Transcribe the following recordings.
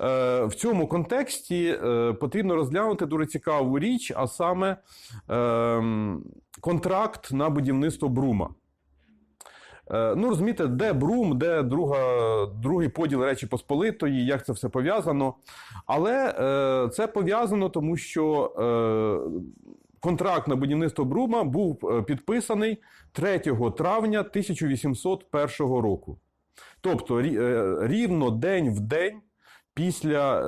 е, в цьому контексті е, потрібно розглянути дуже цікаву річ, а саме е, контракт на будівництво Брума. Е, Ну, розумієте, де Брум, де друга, другий поділ Речі Посполитої, як це все пов'язано. Але е, це пов'язано, тому що е, контракт на будівництво Брума був підписаний 3 травня 1801 року. Тобто рівно день в день після е,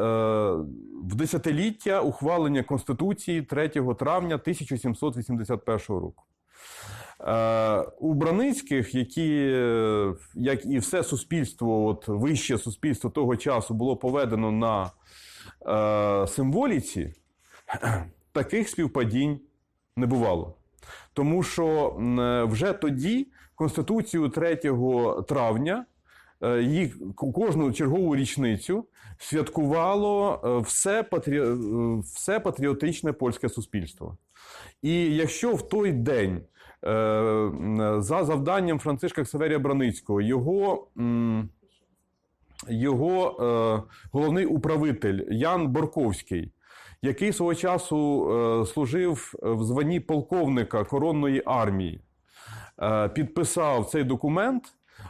в десятиліття ухвалення Конституції 3 травня 1781 року. Е, У Браницьких, які, як і все суспільство, от вище суспільство того часу було поведено на е, символіці, таких співпадінь не бувало. Тому що е, вже тоді Конституцію 3 травня е, ку- кожну чергову річницю святкувало е, все, патрі... е, все патріотичне польське суспільство. І якщо в той день за завданням Францишка Ксаверія Браницького його, його головний управитель Ян Борковський, який свого часу служив в званні полковника коронної армії, підписав цей документ.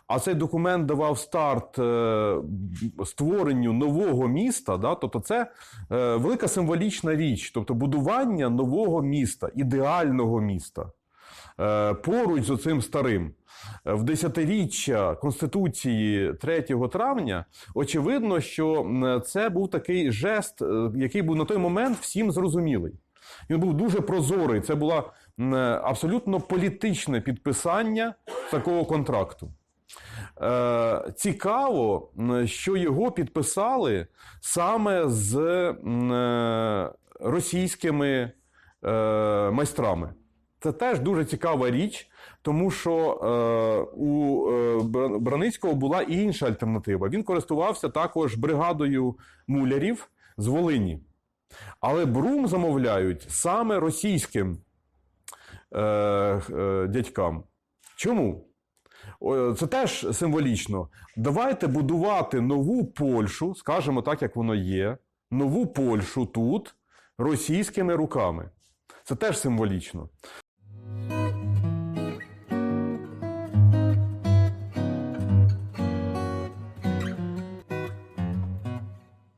А цей документ давав старт е, створенню нового міста. Да? Тобто, це е, велика символічна річ, тобто будування нового міста, ідеального міста. Е, поруч з оцим старим. В десятиріччя Конституції 3 травня очевидно, що це був такий жест, який був на той момент всім зрозумілий. Він був дуже прозорий. Це було абсолютно політичне підписання такого контракту. Е, цікаво, що його підписали саме з е, російськими е, майстрами. Це теж дуже цікава річ, тому що у Браницького була і інша альтернатива. Він користувався також бригадою мулярів з Волині. Але Брум замовляють саме російським е, е, дядькам. Чому? Це теж символічно. Давайте будувати нову Польщу, скажемо так, як воно є, нову Польщу тут російськими руками. Це теж символічно.